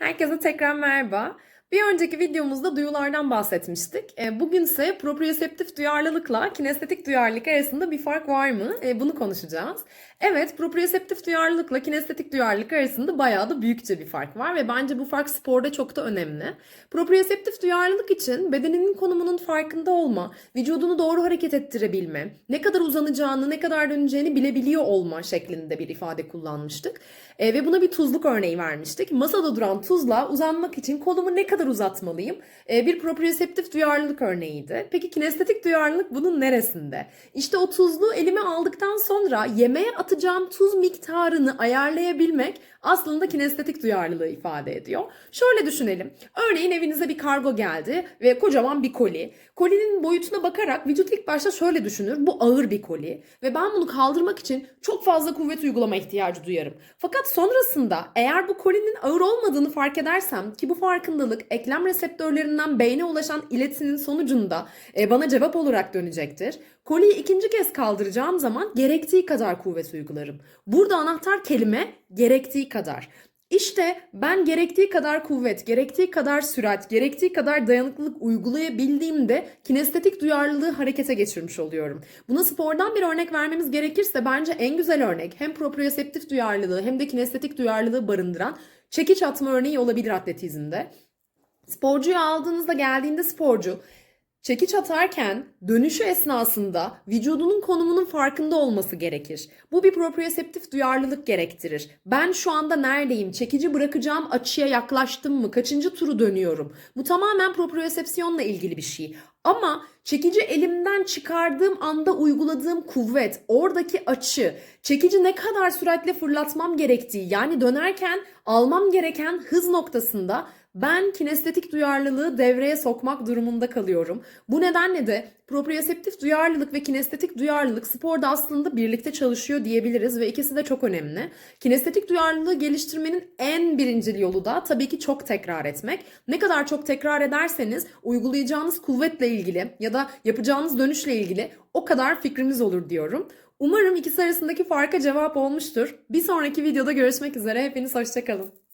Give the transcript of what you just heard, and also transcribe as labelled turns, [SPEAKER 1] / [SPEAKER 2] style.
[SPEAKER 1] Herkese tekrar merhaba. Bir önceki videomuzda duyulardan bahsetmiştik. E, Bugün ise proprioseptif duyarlılıkla kinestetik duyarlılık arasında bir fark var mı? E, Bunu konuşacağız. Evet, proprioseptif duyarlılıkla kinestetik duyarlılık arasında bayağı da büyükçe bir fark var ve bence bu fark sporda çok da önemli. Proprioseptif duyarlılık için bedeninin konumunun farkında olma, vücudunu doğru hareket ettirebilme, ne kadar uzanacağını, ne kadar döneceğini bilebiliyor olma şeklinde bir ifade kullanmıştık. E, ve buna bir tuzluk örneği vermiştik. Masada duran tuzla uzanmak için kolumu ne kadar uzatmalıyım? E, bir proprioseptif duyarlılık örneğiydi. Peki kinestetik duyarlılık bunun neresinde? İşte o tuzlu elime aldıktan sonra yemeğe atacağım tuz miktarını ayarlayabilmek aslında kinestetik duyarlılığı ifade ediyor. Şöyle düşünelim. Örneğin evinize bir kargo geldi ve kocaman bir koli. Kolinin boyutuna bakarak vücut ilk başta şöyle düşünür. Bu ağır bir koli ve ben bunu kaldırmak için çok fazla kuvvet uygulama ihtiyacı duyarım. Fakat sonrasında eğer bu kolinin ağır olmadığını fark edersem ki bu farkındalık eklem reseptörlerinden beyne ulaşan iletinin sonucunda e, bana cevap olarak dönecektir. Koliyi ikinci kez kaldıracağım zaman gerektiği kadar kuvvet uygularım. Burada anahtar kelime gerektiği kadar. İşte ben gerektiği kadar kuvvet, gerektiği kadar sürat, gerektiği kadar dayanıklılık uygulayabildiğimde kinestetik duyarlılığı harekete geçirmiş oluyorum. Buna spordan bir örnek vermemiz gerekirse bence en güzel örnek hem proprioseptif duyarlılığı hem de kinestetik duyarlılığı barındıran çekiç atma örneği olabilir atletizmde. Sporcuyu aldığınızda geldiğinde sporcu Çekiç atarken dönüşü esnasında vücudunun konumunun farkında olması gerekir. Bu bir proprioseptif duyarlılık gerektirir. Ben şu anda neredeyim? Çekici bırakacağım açıya yaklaştım mı? Kaçıncı turu dönüyorum? Bu tamamen propriosepsiyonla ilgili bir şey. Ama çekici elimden çıkardığım anda uyguladığım kuvvet, oradaki açı, çekici ne kadar süratle fırlatmam gerektiği yani dönerken almam gereken hız noktasında ben kinestetik duyarlılığı devreye sokmak durumunda kalıyorum. Bu nedenle de proprioseptif duyarlılık ve kinestetik duyarlılık sporda aslında birlikte çalışıyor diyebiliriz ve ikisi de çok önemli. Kinestetik duyarlılığı geliştirmenin en birincil yolu da tabii ki çok tekrar etmek. Ne kadar çok tekrar ederseniz uygulayacağınız kuvvetle ilgili ya da yapacağınız dönüşle ilgili o kadar fikrimiz olur diyorum. Umarım ikisi arasındaki farka cevap olmuştur. Bir sonraki videoda görüşmek üzere. Hepiniz hoşçakalın.